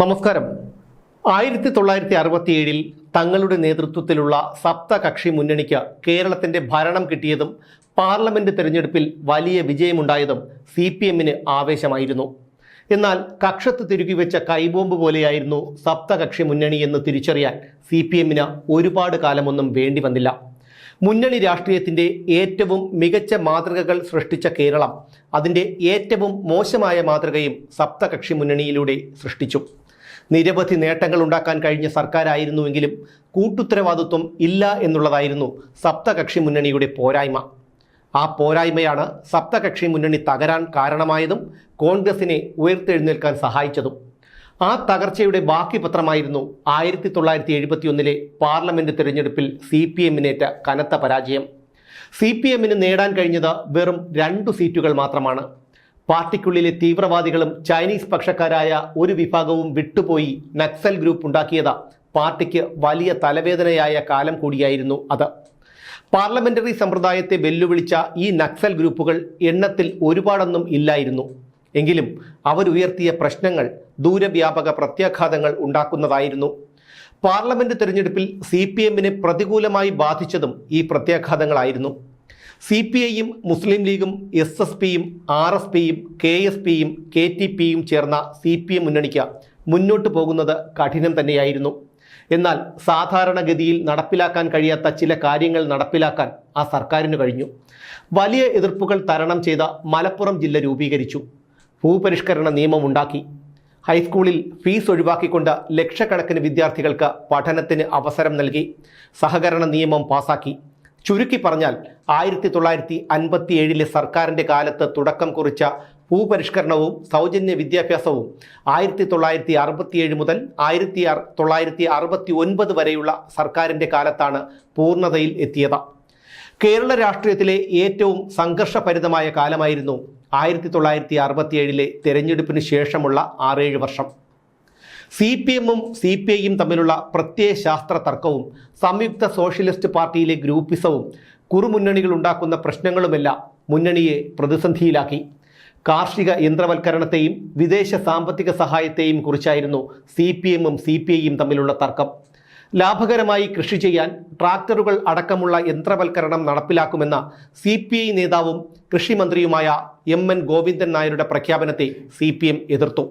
നമസ്കാരം. ആയിരത്തി തൊള്ളായിരത്തി അറുപത്തിയേഴിൽ തങ്ങളുടെ നേതൃത്വത്തിലുള്ള സപ്തകക്ഷി മുന്നണിക്ക് കേരളത്തിന്റെ ഭരണം കിട്ടിയതും പാർലമെന്റ് തെരഞ്ഞെടുപ്പിൽ വലിയ വിജയമുണ്ടായതും സി പി എമ്മിന് ആവേശമായിരുന്നു. എന്നാൽ കക്ഷത്ത് തിരുകി വെച്ച കൈബോംബ് പോലെയായിരുന്നു സപ്തകക്ഷി മുന്നണി എന്ന് തിരിച്ചറിയാൻ സി പി എമ്മിന് ഒരുപാട് കാലമൊന്നും വേണ്ടി വന്നില്ല. മുന്നണി രാഷ്ട്രീയത്തിന്റെ ഏറ്റവും മികച്ച മാതൃകകൾ സൃഷ്ടിച്ച കേരളം അതിന്റെ ഏറ്റവും മോശമായ മാതൃകയും സപ്തകക്ഷി മുന്നണിയിലൂടെ സൃഷ്ടിച്ചു. നിരവധി നേട്ടങ്ങൾ ഉണ്ടാക്കാൻ കഴിഞ്ഞ സർക്കാരായിരുന്നുവെങ്കിലും കൂട്ടുത്തരവാദിത്വം ഇല്ല എന്നുള്ളതായിരുന്നു സപ്തകക്ഷി മുന്നണിയുടെ പോരായ്മ. ആ പോരായ്മയാണ് സപ്തകക്ഷി മുന്നണി തകരാൻ കാരണമായതും കോൺഗ്രസിനെ ഉയർത്തെഴുന്നേൽക്കാൻ സഹായിച്ചതും. ആ തകർച്ചയുടെ ബാക്കി പത്രമായിരുന്നു ആയിരത്തി തൊള്ളായിരത്തി എഴുപത്തിയൊന്നിലെ പാർലമെന്റ് തിരഞ്ഞെടുപ്പിൽ സി പി എമ്മിനേറ്റ കനത്ത പരാജയം. സി പി എമ്മിന് നേടാൻ കഴിഞ്ഞത് വെറും രണ്ടു സീറ്റുകൾ മാത്രമാണ്. പാർട്ടിക്കുള്ളിലെ തീവ്രവാദികളും ചൈനീസ് പക്ഷക്കാരായ ഒരു വിഭാഗവും വിട്ടുപോയി നക്സൽ ഗ്രൂപ്പ് ഉണ്ടാക്കിയത് പാർട്ടിക്ക് വലിയ തലവേദനയായ കാലം കൂടിയായിരുന്നു അത്. പാർലമെന്ററി സമ്പ്രദായത്തെ വെല്ലുവിളിച്ച ഈ നക്സൽ ഗ്രൂപ്പുകൾ എണ്ണത്തിൽ ഒരുപാടൊന്നും ഇല്ലായിരുന്നു. എങ്കിലും അവരുയർത്തിയ പ്രശ്നങ്ങൾ ദൂരവ്യാപക പ്രത്യാഘാതങ്ങൾ ഉണ്ടാക്കുന്നതായിരുന്നു. പാർലമെന്റ് തെരഞ്ഞെടുപ്പിൽ സി പ്രതികൂലമായി ബാധിച്ചതും ഈ പ്രത്യാഘാതങ്ങളായിരുന്നു. സി പി ഐയും മുസ്ലിം ലീഗും എസ് എസ് പിയും ആർ എസ് പിയും കെ എസ് പിയും കെ ടി പിയും ചേർന്ന സി പി എം മുന്നണിക്ക് മുന്നോട്ട് പോകുന്നത് കഠിനം തന്നെയായിരുന്നു. എന്നാൽ സാധാരണഗതിയിൽ നടപ്പിലാക്കാൻ കഴിയാത്ത ചില കാര്യങ്ങൾ നടപ്പിലാക്കാൻ ആ സർക്കാരിന് കഴിഞ്ഞു. വലിയ എതിർപ്പുകൾ തരണം ചെയ്ത മലപ്പുറം ജില്ല രൂപീകരിച്ചു. ഭൂപരിഷ്കരണ നിയമം ഉണ്ടാക്കി. ഹൈസ്കൂളിൽ ഫീസ് ഒഴിവാക്കിക്കൊണ്ട് ലക്ഷക്കണക്കിന് വിദ്യാർത്ഥികൾക്ക് പഠനത്തിന് അവസരം നൽകി. സഹകരണ നിയമം പാസാക്കി. ചുരുക്കി പറഞ്ഞാൽ ആയിരത്തി തൊള്ളായിരത്തി അൻപത്തി ഏഴിലെ സർക്കാരിന്റെ കാലത്ത് തുടക്കം കുറിച്ച ഭൂപരിഷ്കരണവും സൗജന്യ വിദ്യാഭ്യാസവും ആയിരത്തി തൊള്ളായിരത്തി അറുപത്തിയേഴ് മുതൽ ആയിരത്തി തൊള്ളായിരത്തി അറുപത്തി ഒൻപത് വരെയുള്ള സർക്കാരിന്റെ കാലത്താണ് പൂർണതയിൽ എത്തിയത്. കേരള രാഷ്ട്രീയത്തിലെ ഏറ്റവും സംഘർഷഭരിതമായ കാലമായിരുന്നു ആയിരത്തി തൊള്ളായിരത്തി അറുപത്തിയേഴിലെ തെരഞ്ഞെടുപ്പിന് ശേഷമുള്ള ആറേഴ് വർഷം. സി പി എമ്മും സി പി ഐയും തമ്മിലുള്ള പ്രത്യയശാസ്ത്ര തർക്കവും സംയുക്ത സോഷ്യലിസ്റ്റ് പാർട്ടിയിലെ ഗ്രൂപ്പിസവും കുറുമുന്നണികൾ ഉണ്ടാക്കുന്ന പ്രശ്നങ്ങളുമെല്ലാം മുന്നണിയെ പ്രതിസന്ധിയിലാക്കി. കാർഷിക യന്ത്രവൽക്കരണത്തെയും വിദേശ സാമ്പത്തിക സഹായത്തെയും കുറിച്ചായിരുന്നു സി പി എമ്മും സി പി ഐയും തമ്മിലുള്ള തർക്കം. ലാഭകരമായി കൃഷി ചെയ്യാൻ ട്രാക്ടറുകൾ അടക്കമുള്ള യന്ത്രവൽക്കരണം നടപ്പിലാക്കുമെന്ന സി പി ഐ നേതാവും കൃഷിമന്ത്രിയുമായ എം എൻ ഗോവിന്ദൻ നായരുടെ പ്രഖ്യാപനത്തെ സി പി എം എതിർത്തു.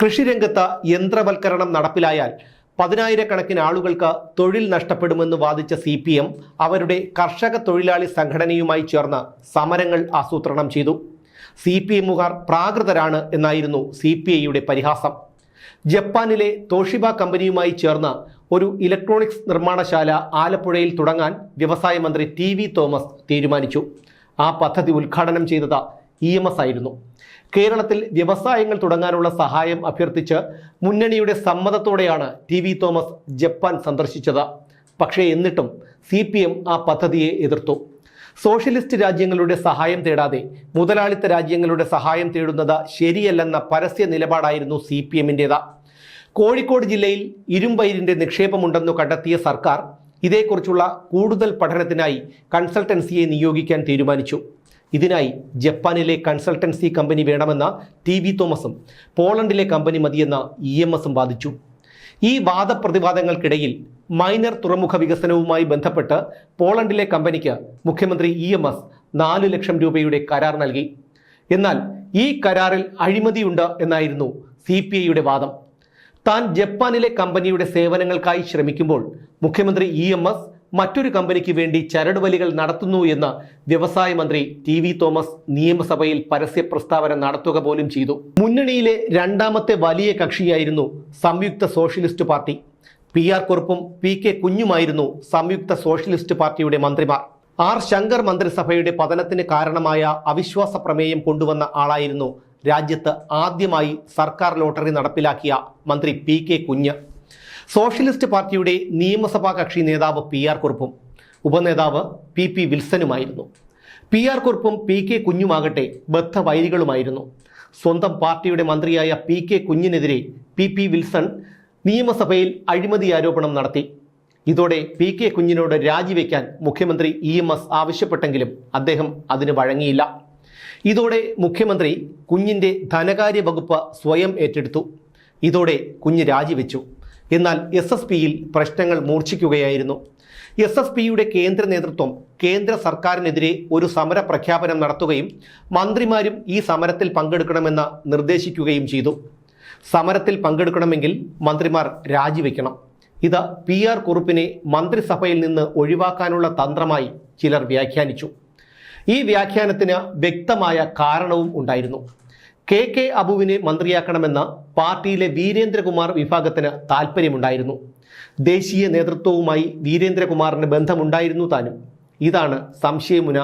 കൃഷിരംഗത്ത് യന്ത്രവൽക്കരണം നടപ്പിലായാൽ പതിനായിരക്കണക്കിന് ആളുകൾക്ക് തൊഴിൽ നഷ്ടപ്പെടുമെന്ന് വാദിച്ച സി പി എം അവരുടെ കർഷക തൊഴിലാളി സംഘടനയുമായി ചേർന്ന് സമരങ്ങൾ ആസൂത്രണം ചെയ്തു. സി പി എമ്മുകാർ പ്രാകൃതരാണ് എന്നായിരുന്നു സി പി ഐയുടെ പരിഹാസം. ജപ്പാനിലെ തോഷിബ കമ്പനിയുമായി ചേർന്ന് ഒരു ഇലക്ട്രോണിക്സ് നിർമ്മാണശാല ആലപ്പുഴയിൽ തുടങ്ങാൻ വ്യവസായ മന്ത്രി ടി വി തോമസ് തീരുമാനിച്ചു. ആ പദ്ധതി ഉദ്ഘാടനം ചെയ്തത് ഇ എം എസ് ആയിരുന്നു. കേരളത്തിൽ വ്യവസായങ്ങൾ തുടങ്ങാനുള്ള സഹായം അഭ്യർത്ഥിച്ച് മുന്നണിയുടെ സമ്മതത്തോടെയാണ് ടി വി തോമസ് ജപ്പാൻ സന്ദർശിച്ചത്. പക്ഷേ എന്നിട്ടും സി പി എം ആ പദ്ധതിയെ എതിർത്തു. സോഷ്യലിസ്റ്റ് രാജ്യങ്ങളുടെ സഹായം തേടാതെ മുതലാളിത്ത രാജ്യങ്ങളുടെ സഹായം തേടുന്നത് ശരിയല്ലെന്ന പരസ്യ നിലപാടായിരുന്നു സി പി എമ്മിന്റേത്. കോഴിക്കോട് ജില്ലയിൽ ഇരുമ്പയിരിന്റെ നിക്ഷേപമുണ്ടെന്നു കണ്ടെത്തിയ സർക്കാർ ഇതേക്കുറിച്ചുള്ള കൂടുതൽ പഠനത്തിനായി കൺസൾട്ടൻസിയെ നിയോഗിക്കാൻ തീരുമാനിച്ചു. ഇതിനായി ജപ്പാനിലെ കൺസൾട്ടൻസി കമ്പനി വേണമെന്ന ടി വി തോമസും പോളണ്ടിലെ കമ്പനി മതിയെന്ന ഇ എം എസും വാദിച്ചു. ഈ വാദപ്രതിവാദങ്ങൾക്കിടയിൽ മൈനർ തുറമുഖ വികസനവുമായി ബന്ധപ്പെട്ട് പോളണ്ടിലെ കമ്പനിക്ക് മുഖ്യമന്ത്രി ഇ എം എസ് നാല് ലക്ഷം രൂപയുടെ കരാർ നൽകി. എന്നാൽ ഈ കരാറിൽ അഴിമതിയുണ്ട് എന്നായിരുന്നു സി പി ഐയുടെ വാദം. താൻ ജപ്പാനിലെ കമ്പനിയുടെ സേവനങ്ങൾക്കായി ശ്രമിക്കുമ്പോൾ മുഖ്യമന്ത്രി ഇ എം എസ് മറ്റൊരു കമ്പനിക്ക് വേണ്ടി ചരടുവലികൾ നടത്തുന്നു എന്ന് വ്യവസായ മന്ത്രി ടി വി തോമസ് നിയമസഭയിൽ പരസ്യ പ്രസ്താവന നടത്തുക പോലും ചെയ്തു. മുന്നണിയിലെ രണ്ടാമത്തെ വലിയ കക്ഷിയായിരുന്നു സംയുക്ത സോഷ്യലിസ്റ്റ് പാർട്ടി. പി ആർ കുറുപ്പും പി കെ കുഞ്ഞുമായിരുന്നു സംയുക്ത സോഷ്യലിസ്റ്റ് പാർട്ടിയുടെ മന്ത്രിമാർ. ആർ ശങ്കർ മന്ത്രിസഭയുടെ പതനത്തിന് കാരണമായ അവിശ്വാസ പ്രമേയം കൊണ്ടുവന്ന ആളായിരുന്നു രാജ്യത്ത് ആദ്യമായി സർക്കാർ ലോട്ടറി നടപ്പിലാക്കിയ മന്ത്രി പി കെ കുഞ്ഞ്. സോഷ്യലിസ്റ്റ് പാർട്ടിയുടെ നിയമസഭാ കക്ഷി നേതാവ് പി ആർ കുറുപ്പും ഉപനേതാവ് പി പി വിൽസനുമായിരുന്നു. പി ആർ കുറുപ്പും പി കെ കുഞ്ഞുമാകട്ടെ ബദ്ധവൈരികളുമായിരുന്നു. സ്വന്തം പാർട്ടിയുടെ മന്ത്രിയായ പി കെ കുഞ്ഞിനെതിരെ പി പി വിൽസൺ നിയമസഭയിൽ അഴിമതി ആരോപണം നടത്തി. ഇതോടെ പി കെ കുഞ്ഞിനോട് രാജിവെക്കാൻ മുഖ്യമന്ത്രി ഇ എം എസ് ആവശ്യപ്പെട്ടെങ്കിലും അദ്ദേഹം അതിന് വഴങ്ങിയില്ല. ഇതോടെ മുഖ്യമന്ത്രി കുഞ്ഞിന്റെ ധനകാര്യ വകുപ്പ് സ്വയം ഏറ്റെടുത്തു. ഇതോടെ കുഞ്ഞ് രാജിവെച്ചു. എന്നാൽ എസ് എസ് പിയിൽ പ്രശ്നങ്ങൾ മൂർച്ഛിക്കുകയായിരുന്നു. എസ് എസ് പിയുടെ കേന്ദ്ര നേതൃത്വം കേന്ദ്ര സർക്കാരിനെതിരെ ഒരു സമര പ്രഖ്യാപനം നടത്തുകയും മന്ത്രിമാരും ഈ സമരത്തിൽ പങ്കെടുക്കണമെന്ന് നിർദ്ദേശിക്കുകയും ചെയ്തു. സമരത്തിൽ പങ്കെടുക്കണമെങ്കിൽ മന്ത്രിമാർ രാജിവെക്കണം. ഇത് പി ആർ കുറുപ്പിനെ മന്ത്രിസഭയിൽ നിന്ന് ഒഴിവാക്കാനുള്ള തന്ത്രമായി ചിലർ വ്യാഖ്യാനിച്ചു. ഈ വ്യാഖ്യാനത്തിന് വ്യക്തമായ കാരണവും ഉണ്ടായിരുന്നു. കെ കെ അബുവിനെ മന്ത്രിയാക്കണമെന്ന പാർട്ടിയിലെ വീരേന്ദ്രകുമാർ വിഭാഗത്തിന് താല്പര്യമുണ്ടായിരുന്നു ദേശീയ നേതൃത്വവുമായി വീരേന്ദ്രകുമാറിന് ബന്ധമുണ്ടായിരുന്നു താനും. ഇതാണ് സംശയമുന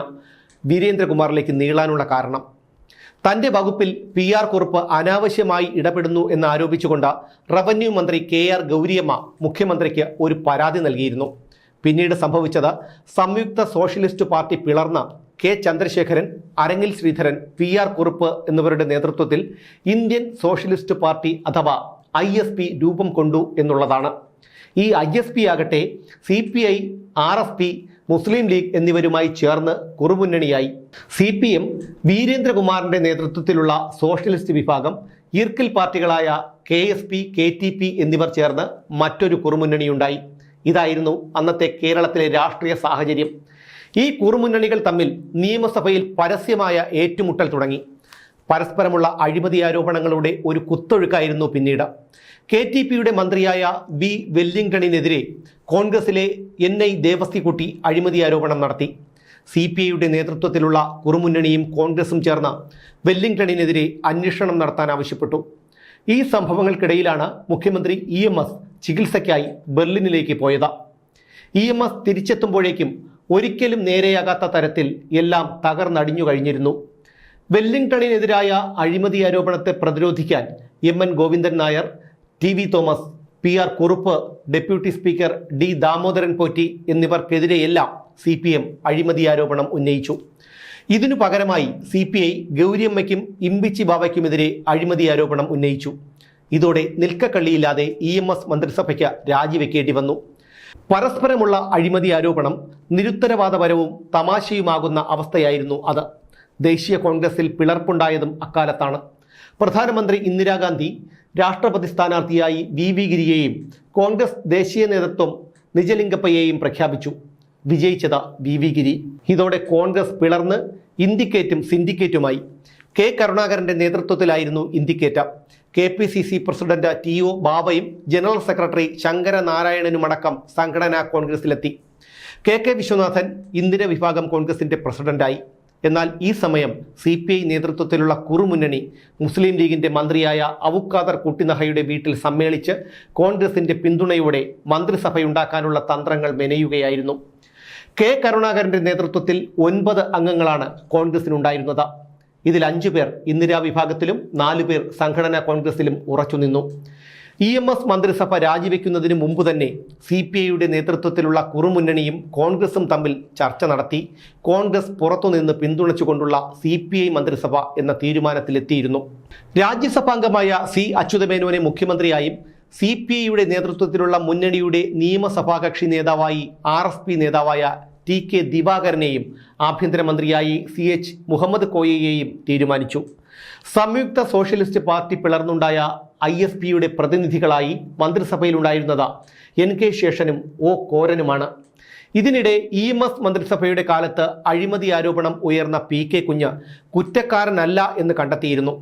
വീരേന്ദ്രകുമാറിലേക്ക് നീളാനുള്ള കാരണം. തന്റെ വകുപ്പിൽ പി ആർ കുറുപ്പ് അനാവശ്യമായി ഇടപെടുന്നു എന്ന് ആരോപിച്ചുകൊണ്ട് റവന്യൂ മന്ത്രി കെ ആർ ഗൗരിയമ്മ മുഖ്യമന്ത്രിക്ക് ഒരു പരാതി നൽകിയിരുന്നു. പിന്നീട് സംഭവിച്ചത് സംയുക്ത socialist party പിളർന്ന K Chandrasekharan Arangil Sreedharan P R Kurup എന്നിവരുടെ നേതൃത്വത്തിൽ ഇന്ത്യൻ സോഷ്യലിസ്റ്റ് പാർട്ടി അഥവാ ഐ എസ് പി രൂപം കൊണ്ടു എന്നുള്ളതാണ്. ഈ ഐ എസ് പി ആകട്ടെ C P I R S P Muslim League എന്നിവരുമായി ചേർന്ന് കുറുമുന്നണിയായി. സി പി എം വീരേന്ദ്രകുമാറിന്റെ നേതൃത്വത്തിലുള്ള സോഷ്യലിസ്റ്റ് വിഭാഗം ഈർക്കിൽ പാർട്ടികളായ K S P K T P എന്നിവർ ചേർന്ന് മറ്റൊരു കുറുമുന്നണിയുണ്ടായി. ഇതായിരുന്നു അന്നത്തെ കേരളത്തിലെ രാഷ്ട്രീയ സാഹചര്യം. ഈ കുറുമുന്നണികൾ തമ്മിൽ നിയമസഭയിൽ പരസ്യമായ ഏറ്റുമുട്ടൽ തുടങ്ങി. പരസ്പരമുള്ള അഴിമതി ആരോപണങ്ങളുടെ ഒരു കുത്തൊഴുക്കായിരുന്നു പിന്നീട്. കെ ടി പിയുടെ മന്ത്രിയായ വി വെല്ലിംഗ്ടണിനെതിരെ കോൺഗ്രസിലെ എൻ ഐ ദേവസ്തിക്കുട്ടി അഴിമതി ആരോപണം നടത്തി. സി പി ഐയുടെ നേതൃത്വത്തിലുള്ള കുറുമുന്നണിയും കോൺഗ്രസും ചേർന്ന് വെല്ലിംഗ്ടണിനെതിരെ അന്വേഷണം നടത്താൻ ആവശ്യപ്പെട്ടു. ഈ സംഭവങ്ങൾക്കിടയിലാണ് മുഖ്യമന്ത്രി ഇ എം എസ് ചികിത്സയ്ക്കായി ബെർലിനിലേക്ക് പോയത്. ഇ എം എസ് തിരിച്ചെത്തുമ്പോഴേക്കും ഒരിക്കലും നേരെയാകാത്ത തരത്തിൽ എല്ലാം തകർന്നടിഞ്ഞു കഴിഞ്ഞിരുന്നു. വെല്ലിംഗ്ടണിനെതിരായ അഴിമതി ആരോപണത്തെ പ്രതിരോധിക്കാൻ M N Govindan Nair T V Thomas P R Kurup deputy speaker D Damodaran Potti എന്നിവർക്കെതിരെയെല്ലാം C P M അഴിമതി ആരോപണം ഉന്നയിച്ചു. ഇതിനു പകരമായി സി പി ഐ ഗൗരിയമ്മയ്ക്കും ഇമ്പിച്ചി ബാവയ്ക്കുമെതിരെ അഴിമതി ആരോപണം ഉന്നയിച്ചു. ഇതോടെ നിൽക്കക്കള്ളിയില്ലാതെ ഇ എം എസ് മന്ത്രിസഭയ്ക്ക് രാജിവെക്കേണ്ടി വന്നു. പരസ്പരമുള്ള അഴിമതി ആരോപണം നിരുത്തരവാദപരവും തമാശയുമാകുന്ന അവസ്ഥയായിരുന്നു അത്. ദേശീയ കോൺഗ്രസിൽ പിളർപ്പുണ്ടായതും അക്കാലത്താണ്. പ്രധാനമന്ത്രി ഇന്ദിരാഗാന്ധി രാഷ്ട്രപതി സ്ഥാനാർത്ഥിയായി വി. വി. ഗിരിയെയും കോൺഗ്രസ് ദേശീയ നേതൃത്വം നിജലിംഗപ്പയെയും പ്രഖ്യാപിച്ചു. വിജയിച്ചത് വി. വി. ഗിരി. ഇതോടെ കോൺഗ്രസ് പിളർന്ന് ഇൻഡിക്കേറ്റും സിൻഡിക്കേറ്റുമായി കെ. കരുണാകരന്റെ നേതൃത്വത്തിലായിരുന്നു indicate K P C C president T O ബാബയും ജനറൽ സെക്രട്ടറി ശങ്കരനാരായണനുമടക്കം സംഘടനാ കോൺഗ്രസിലെത്തി. കെ കെ വിശ്വനാഥൻ ഇന്ദിര വിഭാഗം കോൺഗ്രസിന്റെ പ്രസിഡന്റായി. എന്നാൽ ഈ സമയം സി പി ഐ നേതൃത്വത്തിലുള്ള കുറുമുന്നണി മുസ്ലിം ലീഗിന്റെ മന്ത്രിയായ അവുക്കാദർ കുട്ടിനഹയുടെ വീട്ടിൽ സമ്മേളിച്ച് കോൺഗ്രസിന്റെ പിന്തുണയോടെ മന്ത്രിസഭയുണ്ടാക്കാനുള്ള തന്ത്രങ്ങൾ മെനയുകയായിരുന്നു. കെ കരുണാകരന്റെ നേതൃത്വത്തിൽ ഒൻപത് അംഗങ്ങളാണ് കോൺഗ്രസിനുണ്ടായിരുന്നത്. ഇതിൽ അഞ്ചു പേർ ഇന്ദിരാ വിഭാഗത്തിലും നാലു പേർ സംഘടനാ കോൺഗ്രസിലും ഉറച്ചുനിന്നു ഇ എം എസ് മന്ത്രിസഭ രാജിവെക്കുന്നതിന് മുമ്പ് തന്നെ സി പി ഐയുടെ നേതൃത്വത്തിലുള്ള കുറുമുന്നണിയും കോൺഗ്രസും തമ്മിൽ ചർച്ച നടത്തി. കോൺഗ്രസ് പുറത്തുനിന്ന് പിന്തുണച്ചുകൊണ്ടുള്ള സി പി ഐ മന്ത്രിസഭ എന്ന തീരുമാനത്തിലെത്തിയിരുന്നു. രാജ്യസഭാംഗമായ സി അച്യുതമേനോനെ മുഖ്യമന്ത്രിയായും സി പി ഐയുടെ നേതൃത്വത്തിലുള്ള മുന്നണിയുടെ നിയമസഭാ കക്ഷി നേതാവായി ആർ എസ് പി നേതാവായ ടി കെ ദിവാകരനെയും ആഭ്യന്തരമന്ത്രിയായി സി എച്ച് മുഹമ്മദ് കോയയെയും തീരുമാനിച്ചു. സംയുക്ത സോഷ്യലിസ്റ്റ് പാർട്ടി പിളർന്നുണ്ടായ ഐ എസ് പിയുടെ പ്രതിനിധികളായി മന്ത്രിസഭയിലുണ്ടായിരുന്നത് എൻ കെ ശേഷനും ഒ കോരനുമാണ്. ഇതിനിടെ ഇ എം എസ് മന്ത്രിസഭയുടെ കാലത്ത് അഴിമതി ആരോപണം ഉയർന്ന പി കെ കുഞ്ഞ് കുറ്റക്കാരനല്ല എന്ന് കണ്ടെത്തിയിരുന്നു.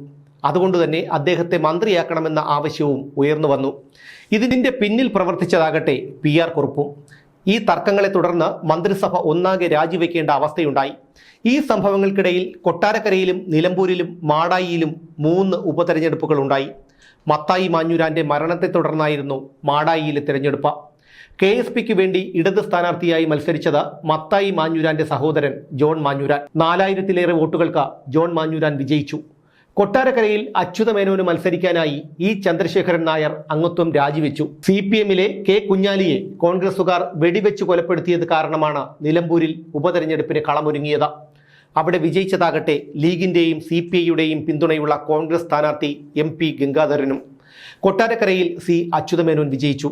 അതുകൊണ്ട് തന്നെ അദ്ദേഹത്തെ മന്ത്രിയാക്കണമെന്ന ആവശ്യവും ഉയർന്നു വന്നു. ഇതിന്റെ പിന്നിൽ പ്രവർത്തിച്ചതാകട്ടെ പി ആർ കുറുപ്പും. ഈ തർക്കങ്ങളെ തുടർന്ന് മന്ത്രിസഭ ഒന്നാകെ രാജിവെക്കേണ്ട അവസ്ഥയുണ്ടായി. ഈ സംഭവങ്ങൾക്കിടയിൽ കൊട്ടാരക്കരയിലും നിലമ്പൂരിലും മാടായിയിലും മൂന്ന് ഉപതെരഞ്ഞെടുപ്പുകൾ ഉണ്ടായി മത്തായി മാഞ്ഞുരാന്റെ മരണത്തെ തുടർന്നായിരുന്നു മാടായിയിലെ തിരഞ്ഞെടുപ്പ്. കെ എസ് പിക്ക് വേണ്ടി ഇടത് സ്ഥാനാർത്ഥിയായി മത്സരിച്ചത് മത്തായി മാഞ്ഞുരാന്റെ സഹോദരൻ ജോൺ മാഞ്ഞുരാൻ. നാലായിരത്തിലേറെ വോട്ടുകൾക്ക് ജോൺ മാഞ്ഞുരാൻ വിജയിച്ചു. കൊട്ടാരക്കരയിൽ അച്യുതമേനോന് മത്സരിക്കാനായി ഇ ചന്ദ്രശേഖരൻ നായർ അംഗത്വം രാജിവെച്ചു. സി പി എമ്മിലെ കെ കുഞ്ഞാലിയെ കോൺഗ്രസുകാർ വെടിവെച്ച് കൊലപ്പെടുത്തിയത് കാരണമാണ് നിലമ്പൂരിൽ ഉപതെരഞ്ഞെടുപ്പിന് കളമൊരുങ്ങിയത്. അവിടെ വിജയിച്ചതാകട്ടെ ലീഗിന്റെയും സി പി ഐയുടെയും പിന്തുണയുള്ള കോൺഗ്രസ് സ്ഥാനാർത്ഥി എം പി ഗംഗാധരനും. കൊട്ടാരക്കരയിൽ സി അച്യുതമേനോൻ വിജയിച്ചു.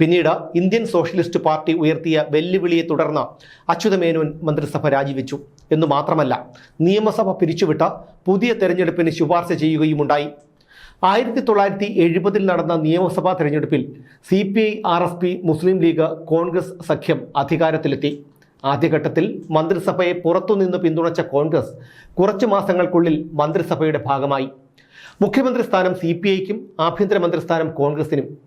പിന്നീട് ഇന്ത്യൻ സോഷ്യലിസ്റ്റ് പാർട്ടി ഉയർത്തിയ വെല്ലുവിളിയെ തുടർന്ന് അച്യുതമേനോൻ മന്ത്രിസഭ രാജിവെച്ചു. എന്നു മാത്രമല്ല നിയമസഭ പിരിച്ചുവിട്ട പുതിയ തെരഞ്ഞെടുപ്പിന് ശുപാർശ ചെയ്യുകയുമുണ്ടായി. ആയിരത്തി തൊള്ളായിരത്തി എഴുപതിൽ നടന്ന നിയമസഭാ തെരഞ്ഞെടുപ്പിൽ C P I R S P Muslim League Congress സഖ്യം അധികാരത്തിലെത്തി. ആദ്യഘട്ടത്തിൽ മന്ത്രിസഭയെ പുറത്തുനിന്ന് പിന്തുണച്ച കോൺഗ്രസ് കുറച്ചു മാസങ്ങൾക്കുള്ളിൽ മന്ത്രിസഭയുടെ ഭാഗമായി. മുഖ്യമന്ത്രി സ്ഥാനം സി പി ഐക്കും ആഭ്യന്തരമന്ത്രി സ്ഥാനം കോൺഗ്രസിനും.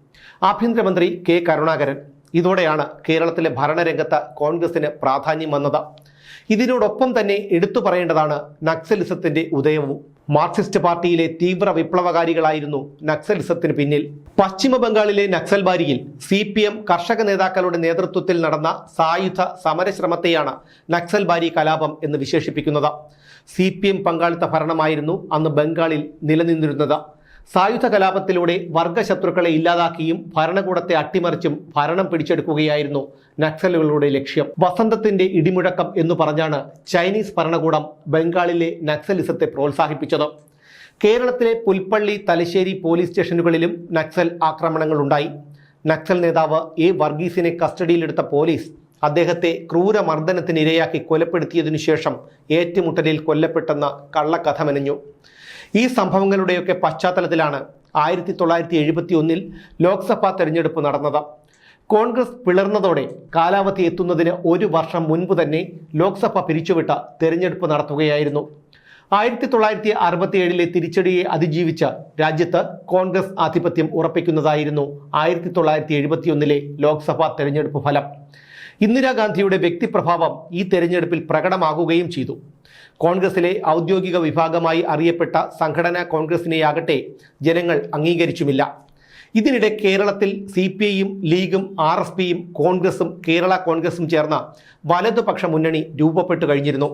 ആഭ്യന്തരമന്ത്രി കെ കരുണാകരൻ. ഇതോടെയാണ് കേരളത്തിലെ ഭരണരംഗത്ത് കോൺഗ്രസിന് പ്രാധാന്യം വന്നത്. ഇതിനോടൊപ്പം തന്നെ എടുത്തു പറയേണ്ടതാണ് നക്സലിസത്തിന്റെ ഉദയവും. മാർക്സിസ്റ്റ് പാർട്ടിയിലെ തീവ്ര വിപ്ലവകാരികളായിരുന്നു നക്സലിസത്തിന് പിന്നിൽ. പശ്ചിമ ബംഗാളിലെ നക്സൽബാരിയിൽ സി പി എം കർഷക നേതാക്കളുടെ നേതൃത്വത്തിൽ നടന്ന സായുധ സമരശ്രമത്തെയാണ് നക്സൽബാരി കലാപം എന്ന് വിശേഷിപ്പിക്കുന്നത്. സി പി എം പങ്കാളിത്ത ഭരണമായിരുന്നു അന്ന് ബംഗാളിൽ നിലനിന്നിരുന്നത്. സായുധ കലാപത്തിലൂടെ വർഗശത്രുക്കളെ ഇല്ലാതാക്കിയും ഭരണകൂടത്തെ അട്ടിമറിച്ചും ഭരണം പിടിച്ചെടുക്കുകയായിരുന്നു നക്സലുകളുടെ ലക്ഷ്യം. വസന്തത്തിന്റെ ഇടിമുഴക്കം എന്ന് പറഞ്ഞാണ് ചൈനീസ് ഭരണകൂടം ബംഗാളിലെ നക്സലിസത്തെ പ്രോത്സാഹിപ്പിച്ചത്. കേരളത്തിലെ പുൽപ്പള്ളി തലശ്ശേരി പോലീസ് സ്റ്റേഷനുകളിലും നക്സൽ ആക്രമണങ്ങളുണ്ടായി. നക്സൽ നേതാവ് എ വർഗീസിനെ കസ്റ്റഡിയിലെടുത്ത പോലീസ് അദ്ദേഹത്തെ ക്രൂരമർദ്ദനത്തിന് ഇരയാക്കി കൊലപ്പെടുത്തിയതിനു ശേഷം ഏറ്റുമുട്ടലിൽ കൊല്ലപ്പെട്ടെന്ന കള്ളക്കഥ മെനഞ്ഞു ഈ സംഭവങ്ങളുടെയൊക്കെ പശ്ചാത്തലത്തിലാണ് ആയിരത്തി തൊള്ളായിരത്തി എഴുപത്തി ഒന്നിൽ ലോക്സഭാ തെരഞ്ഞെടുപ്പ് നടന്നത്. കോൺഗ്രസ് പിളർന്നതോടെ കാലാവധി എത്തുന്നതിന് ഒരു വർഷം മുൻപ് തന്നെ ലോക്സഭ പിരിച്ചുവിട്ട തെരഞ്ഞെടുപ്പ് നടത്തുകയായിരുന്നു. ആയിരത്തി തൊള്ളായിരത്തി അറുപത്തിയേഴിലെ തിരിച്ചടിയെ അതിജീവിച്ച രാജ്യത്ത് കോൺഗ്രസ് ആധിപത്യം ഉറപ്പിക്കുന്നതായിരുന്നു ആയിരത്തി തൊള്ളായിരത്തി എഴുപത്തിയൊന്നിലെ ലോക്സഭാ തെരഞ്ഞെടുപ്പ് ഫലം. ഇന്ദിരാഗാന്ധിയുടെ വ്യക്തിപ്രഭാവം ഈ തെരഞ്ഞെടുപ്പിൽ പ്രകടമാകുകയും ചെയ്തു. കോൺഗ്രസിലെ ഔദ്യോഗിക വിഭാഗമായി അറിയപ്പെട്ട സംഘടനാ കോൺഗ്രസിനെയാകട്ടെ ജനങ്ങൾ അംഗീകരിച്ചുമില്ല. ഇതിനിടെ കേരളത്തിൽ സി പി ഐയും ലീഗും ആർ എസ് പിയും കോൺഗ്രസും കേരള കോൺഗ്രസും ചേർന്ന വലതുപക്ഷ മുന്നണി രൂപപ്പെട്ടു കഴിഞ്ഞിരുന്നു.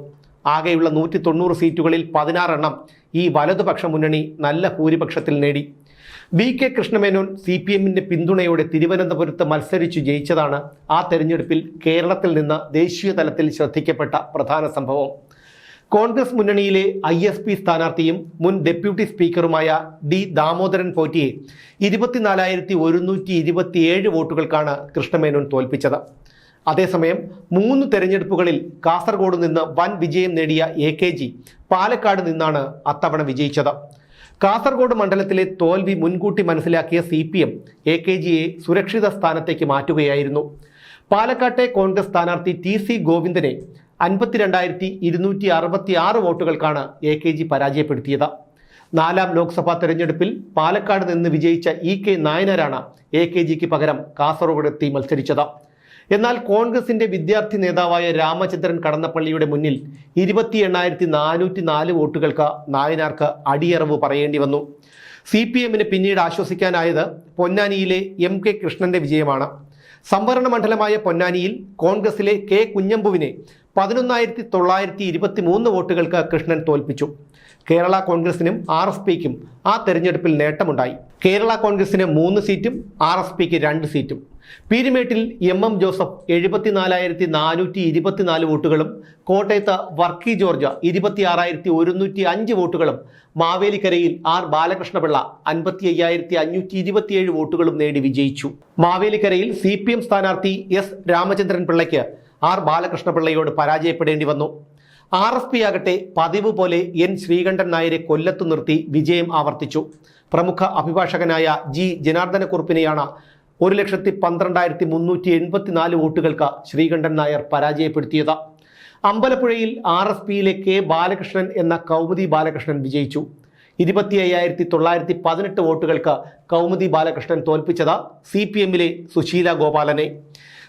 ആകെയുള്ള നൂറ്റി തൊണ്ണൂറ് സീറ്റുകളിൽ പതിനാറെണ്ണം ഈ വലതുപക്ഷ മുന്നണി നല്ല ഭൂരിപക്ഷത്തിൽ നേടി. V K Krishna Menon C P എമ്മിന്റെ പിന്തുണയോടെ തിരുവനന്തപുരത്ത് മത്സരിച്ചു ജയിച്ചതാണ് ആ തെരഞ്ഞെടുപ്പിൽ കേരളത്തിൽ നിന്ന് ദേശീയ തലത്തിൽ ശ്രദ്ധിക്കപ്പെട്ട പ്രധാന സംഭവം. കോൺഗ്രസ് മുന്നണിയിലെ ഐ എസ് പി സ്ഥാനാർത്ഥിയും മുൻ ഡെപ്യൂട്ടി സ്പീക്കറുമായ ഡി ദാമോദരൻ പോറ്റിയെ ഇരുപത്തിനാലായിരത്തി ഒരുന്നൂറ്റി ഇരുപത്തിയേഴ് വോട്ടുകൾക്കാണ് കൃഷ്ണമേനോൻ തോൽപ്പിച്ചത്. അതേസമയം മൂന്ന് തെരഞ്ഞെടുപ്പുകളിൽ കാസർഗോഡ് നിന്ന് വൻ വിജയം നേടിയ എ കെ ജി പാലക്കാട് നിന്നാണ് അത്തവണ വിജയിച്ചത്. കാസർഗോഡ് മണ്ഡലത്തിലെ തോൽവി മുൻകൂട്ടി മനസ്സിലാക്കിയ C P M A K ജിയെ സുരക്ഷിത സ്ഥാനത്തേക്ക് മാറ്റുകയായിരുന്നു. പാലക്കാട്ടെ കോൺഗ്രസ് സ്ഥാനാർത്ഥി ടി സി ഗോവിന്ദനെ അൻപത്തിരണ്ടായിരത്തി ഇരുന്നൂറ്റി അറുപത്തി ആറ് വോട്ടുകൾക്കാണ് എ കെ ജി പരാജയപ്പെടുത്തിയത്. നാലാം ലോക്സഭാ തെരഞ്ഞെടുപ്പിൽ പാലക്കാട് നിന്ന് വിജയിച്ച ഇ കെ നായനാരാണ് എ കെ ജിക്ക് പകരം കാസർഗോഡെത്തി മത്സരിച്ചത്. എന്നാൽ കോൺഗ്രസിന്റെ വിദ്യാർത്ഥി നേതാവായ രാമചന്ദ്രൻ കടന്നപ്പള്ളിയുടെ മുന്നിൽ ഇരുപത്തി എണ്ണായിരത്തി നാനൂറ്റി നാല് വോട്ടുകൾക്ക് നായനാർക്ക് അടിയറവ് പറയേണ്ടി വന്നു. സി പി എമ്മിന് പിന്നീട് ആശ്വസിക്കാനായത് പൊന്നാനിയിലെ എം കെ കൃഷ്ണന്റെ വിജയമാണ്. സംവരണ മണ്ഡലമായ പൊന്നാനിയിൽ കോൺഗ്രസിലെ കെ കുഞ്ഞമ്പുവിനെ പതിനൊന്നായിരത്തി തൊള്ളായിരത്തി ഇരുപത്തി മൂന്ന് വോട്ടുകൾക്ക് കൃഷ്ണൻ തോൽപ്പിച്ചു. കേരള കോൺഗ്രസിനും ആർ എസ് പിക്കും ആ തെരഞ്ഞെടുപ്പിൽ നേട്ടമുണ്ടായി. കേരള കോൺഗ്രസിന് മൂന്ന് സീറ്റും ആർ എസ് പിക്ക് രണ്ട് സീറ്റും. പീരുമേട്ടിൽ എം എം ജോസഫ് എഴുപത്തിനാലായിരത്തി നാനൂറ്റി ഇരുപത്തിനാല് വോട്ടുകളും കോട്ടയത്ത് വർക്കി ജോർജ് ഇരുപത്തിയാറായിരത്തി ഒരുന്നൂറ്റി അഞ്ച് വോട്ടുകളും മാവേലിക്കരയിൽ ആർ ബാലകൃഷ്ണപിള്ള അൻപത്തി അയ്യായിരത്തി അഞ്ഞൂറ്റി ഇരുപത്തിയേഴ് വോട്ടുകളും നേടി വിജയിച്ചു. മാവേലിക്കരയിൽ സി പി എം സ്ഥാനാർത്ഥി എസ് രാമചന്ദ്രൻ പിള്ളയ്ക്ക് ആർ ബാലകൃഷ്ണപിള്ളയോട് പരാജയപ്പെടേണ്ടി വന്നു. ആർ എസ് പി ആകട്ടെ പതിവ് പോലെ എൻ ശ്രീകണ്ഠൻ നായരെ കൊല്ലത്തു നിർത്തി വിജയം ആവർത്തിച്ചു. പ്രമുഖ അഭിഭാഷകനായ ജി ജനാർദ്ദനക്കുറുപ്പിനെയാണ് ഒരു ലക്ഷത്തി പന്ത്രണ്ടായിരത്തി മുന്നൂറ്റി എൺപത്തിനാല് വോട്ടുകൾക്ക് ശ്രീകണ്ഠൻ നായർ പരാജയപ്പെടുത്തിയത്. അമ്പലപ്പുഴയിൽ ആർ എസ് പിയിലെ കെ ബാലകൃഷ്ണൻ എന്ന കൗമുദി ബാലകൃഷ്ണൻ വിജയിച്ചു. ഇരുപത്തി അയ്യായിരത്തി തൊള്ളായിരത്തി പതിനെട്ട് വോട്ടുകൾക്ക് കൗമുദി ബാലകൃഷ്ണൻ തോൽപ്പിച്ചത് സി പി എമ്മിലെ സുശീല ഗോപാലനെ.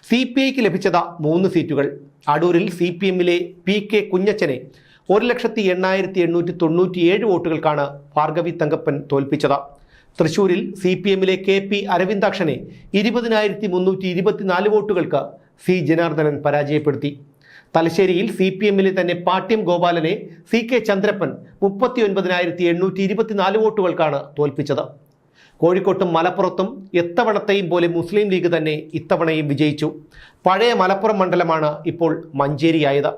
സി പി ഐക്ക് ലഭിച്ചത് മൂന്ന് സീറ്റുകൾ. അടൂരിൽ സി പി എമ്മിലെ പി കെ കുഞ്ഞച്ചനെ ഒരു ലക്ഷത്തി എണ്ണായിരത്തി എണ്ണൂറ്റി തൊണ്ണൂറ്റിയേഴ് വോട്ടുകൾക്കാണ് ഭാർഗവി തങ്കപ്പൻ തോൽപ്പിച്ചത്. തൃശൂരിൽ സി പി എമ്മിലെ കെ പി അരവിന്ദാക്ഷനെ ഇരുപതിനായിരത്തി മുന്നൂറ്റി ഇരുപത്തിനാല് വോട്ടുകൾക്ക് സി ജനാർദ്ദനൻ പരാജയപ്പെടുത്തി. തലശ്ശേരിയിൽ സി പി എമ്മിലെ തന്നെ പാട്യം ഗോപാലനെ സി കെ ചന്ദ്രപ്പൻ മുപ്പത്തി ഒൻപതിനായിരത്തി എണ്ണൂറ്റി ഇരുപത്തിനാല് വോട്ടുകൾക്കാണ് തോൽപ്പിച്ചത്. കോഴിക്കോട്ടും മലപ്പുറത്തും എത്തവണത്തെയും പോലെ മുസ്ലിം ലീഗ് തന്നെ ഇത്തവണയും വിജയിച്ചു. പഴയ മലപ്പുറം മണ്ഡലമാണ് ഇപ്പോൾ മഞ്ചേരിയായത്.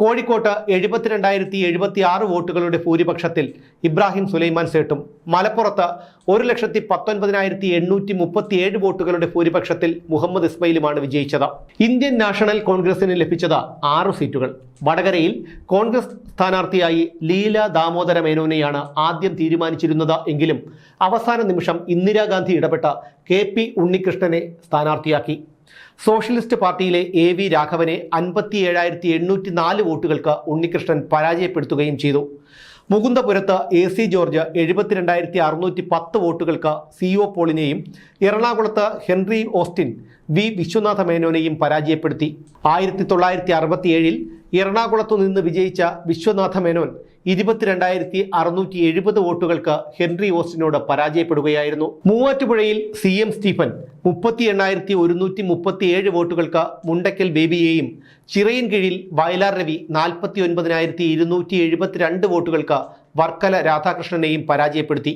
കോഴിക്കോട്ട് എഴുപത്തിരണ്ടായിരത്തി എഴുപത്തി ആറ് വോട്ടുകളുടെ ഭൂരിപക്ഷത്തിൽ ഇബ്രാഹിം സുലൈമാൻ സേട്ടും. മലപ്പുറത്ത് ഒരു ലക്ഷത്തി പത്തൊൻപതിനായിരത്തി എണ്ണൂറ്റി മുപ്പത്തിയേഴ് വോട്ടുകളുടെ ഭൂരിപക്ഷത്തിൽ മുഹമ്മദ് ഇസ്മയിലുമാണ് വിജയിച്ചത്. ഇന്ത്യൻ നാഷണൽ കോൺഗ്രസിന് ലഭിച്ചത് ആറ് സീറ്റുകൾ. വടകരയിൽ കോൺഗ്രസ് സ്ഥാനാർത്ഥിയായി ലീല ദാമോദര മേനോനെയാണ് ആദ്യം തീരുമാനിച്ചിരുന്നത് എങ്കിലും അവസാന നിമിഷം ഇന്ദിരാഗാന്ധി ഇടപെട്ട കെ പി ഉണ്ണികൃഷ്ണനെ സ്ഥാനാർത്ഥിയാക്കി. സോഷ്യലിസ്റ്റ് പാർട്ടിയിലെ എ വി രാഘവനെ അൻപത്തി ഏഴായിരത്തി എണ്ണൂറ്റി നാല് വോട്ടുകൾക്ക് ഉണ്ണികൃഷ്ണൻ പരാജയപ്പെടുത്തുകയും ചെയ്തു. മുകുന്ദപുരത്ത് എ സി ജോർജ് എഴുപത്തിരണ്ടായിരത്തി അറുന്നൂറ്റി പത്ത് വോട്ടുകൾക്ക് സി ഒ പോളിനെയും എറണാകുളത്ത് ഹെൻറി ഓസ്റ്റിൻ വി വിശ്വനാഥ മേനോനെയും പരാജയപ്പെടുത്തി. ആയിരത്തി തൊള്ളായിരത്തി അറുപത്തിയേഴിൽ എറണാകുളത്തു നിന്ന് വിജയിച്ച വിശ്വനാഥ മേനോൻ ഇരുപത്തിരണ്ടായിരത്തി അറുന്നൂറ്റി എഴുപത് വോട്ടുകൾക്ക് ഹെൻറി ഓസ്റ്റിനോട് പരാജയപ്പെടുകയായിരുന്നു. മൂവാറ്റുപുഴയിൽ സി എം സ്റ്റീഫൻ മുപ്പത്തി എണ്ണായിരത്തി ഒരുന്നൂറ്റി മുപ്പത്തി ഏഴ് വോട്ടുകൾക്ക് മുണ്ടക്കൽ ബേബിയെയും ചിറയിൻ കീഴിൽ വയലാർ രവി നാൽപ്പത്തി ഒൻപതിനായിരത്തി ഇരുന്നൂറ്റി എഴുപത്തിരണ്ട് വോട്ടുകൾക്ക് വർക്കല രാധാകൃഷ്ണനെയും പരാജയപ്പെടുത്തി.